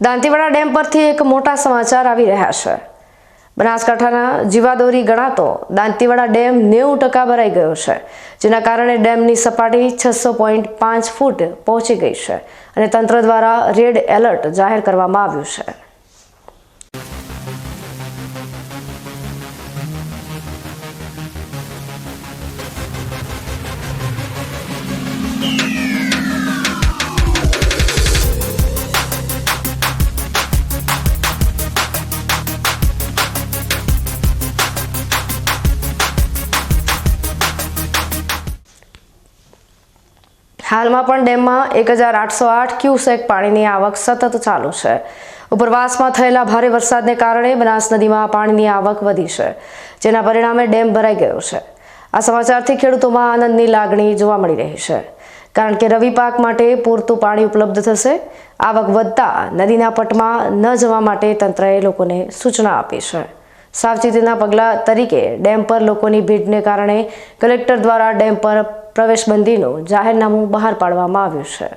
Dantiwada dam પરથી એક મોટા સમાચાર આવી રહ્યા છે. બનાસકાંઠાના જીવાદોરી ગણાતો દાંતીવાડા ડેમ નેવું ટકા ભરાઈ ગયો છે, જેના કારણે ડેમની સપાટી છસો પોઈન્ટ પાંચ ફૂટ પહોંચી ગઈ છે અને તંત્ર દ્વારા રેડ એલર્ટ જાહેર કરવામાં આવ્યું છે. હાલમાં પણ ડેમમાં એક હજાર આઠસો આઠ ક્યુસેક પાણીની આવક સતત ચાલુ છે. ઉપરવાસમાં થયેલા ભારે વરસાદને કારણે બનાસ નદીમાં પાણીની આવક વધી છે, જેના પરિણામે ડેમ ભરાઈ ગયો છે. આ સમાચારથી ખેડૂતોમાં આનંદની લાગણી જોવા મળી રહી છે. કારણ કે રવિ પાક માટે પૂરતું પાણી ઉપલબ્ધ થશે, આવક વધતા નદીના પટમાં ન જવા માટે તંત્રએ લોકોને સૂચના આપી છે. સાવચેતીના પગલાં તરીકે ડેમ પર લોકોની ભીડને કારણે કલેક્ટર દ્વારા ડેમ પર પ્રવેશબંધીનું જાહેરનામું બહાર પાડવામાં આવ્યું છે.